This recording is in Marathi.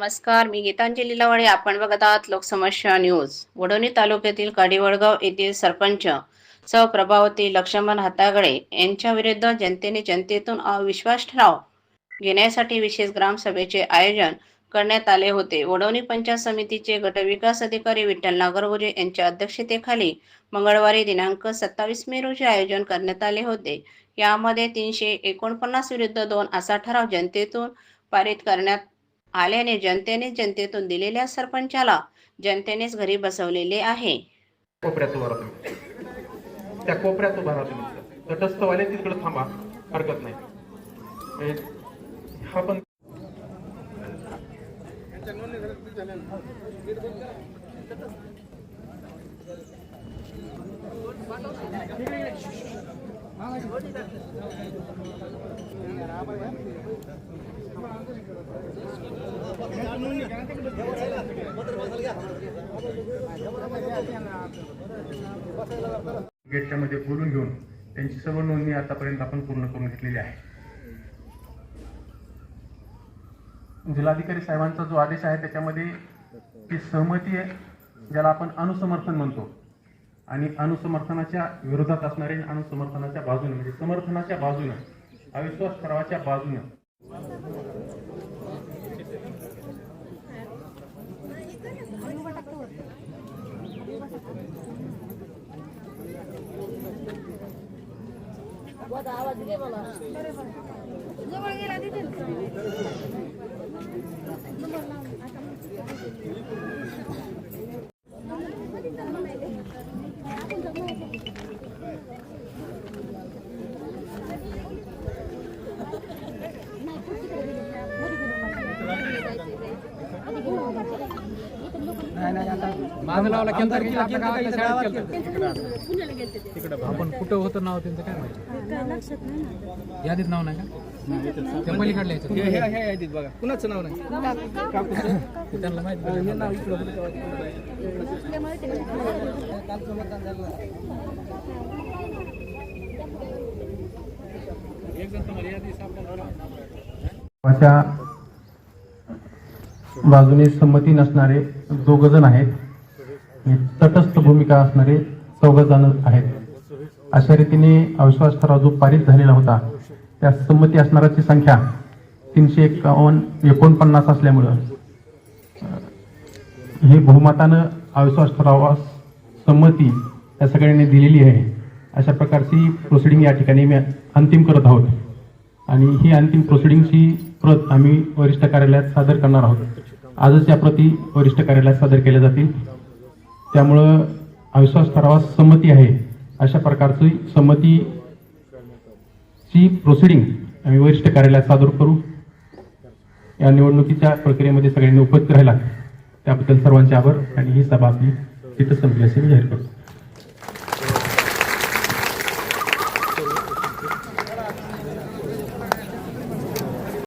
नमस्कार मी गीतांजली लवाडे आपण बघत आहात लोकसमस्या न्यूज. वडोणी तालुक्यातील काडीवडगाव येथील सरपंच सौ प्रभावती लक्ष्मण हातागडे यांच्या विरुद्ध जनतेने जनतेतून अविश्वास ठराव घेण्यासाठी विशेष ग्रामसभेचे आयोजन करण्यात आले होते. वडवणी पंचायत समितीचे गटविकास अधिकारी विठ्ठल नागरगोजे यांच्या अध्यक्षतेखाली मंगळवारी दिनांक सत्तावीस मे रोजी आयोजन करण्यात आले होते. यामध्ये तीनशे एकोणपन्नास विरुद्ध दोन असा ठराव जनतेतून पारित करण्यात आल्याने जनतेने जनतेतून दिलेल्या सरपंचाला जनतेनेच घरी बसवलेले आहे. कोपऱ्यात उभा राहतो. त्या कोपऱ्यात उभा राहतो तटस्थवाले तिकडे थांबा. हरकत नाही. हे- हा पण मध्ये बोलून घेऊन त्यांची सर्व नोंदणी आतापर्यंत आपण पूर्ण करून घेतलेली आहे. जिल्हाधिकारी साहेबांचा जो आदेश आहे त्याच्यामध्ये ती सहमती आहे ज्याला आपण अनुसमर्थन म्हणतो. आणि अनुसमर्थनाच्या विरोधात असणारे अनुसमर्थनाच्या बाजूने म्हणजे समर्थनाच्या बाजूने अविश्वास ठरावाच्या बाजूने. जवळ गेला पुण्याला गेलते ते. आपण कुठं होतं नाव त्यांचं? काय माहिती? काय लक्षात नाही ना? यादीत नाव नाही का? त्या पलीकडल्या याच्यात. बघा. कुणाचं नाव नाही? त्यांना माहिती. च्या बाजूने संमती नसणारे दोघ जण आहेत. तटस्थ भूमिका असणारे चौघ जण आहेत. अशा रीतीने अविश्वास ठराव जो पारित झालेला होता त्या संमती असणाऱ्याची संख्या तीनशे एकावन्न एकोणपन्नास असल्यामुळं हे बहुमतानं अविश्वास ठरावास संमती या सगळ्यांनी दिलेली आहे. अशा प्रकारची प्रोसिडिंग या ठिकाणी मी अंतिम करत आहोत. आणि ही अंतिम प्रोसिडिंगची प्रत आम्ही वरिष्ठ कार्यालयात सादर करणार आहोत. आजच या प्रती वरिष्ठ कार्यालयात सादर केल्या जातील. त्यामुळं अविश्वास ठरावास संमती आहे. अशा प्रकारची संमतीची प्रोसिडिंग आम्ही वरिष्ठ कार्यालयात सादर करू. या निवडणुकीच्या प्रक्रियेमध्ये सगळ्यांनी उपस्थित राहिला त्याबद्दल सर्वांचे आभार आणि ही सभा आपली तिथं संपली असे मी जाहीर करतो.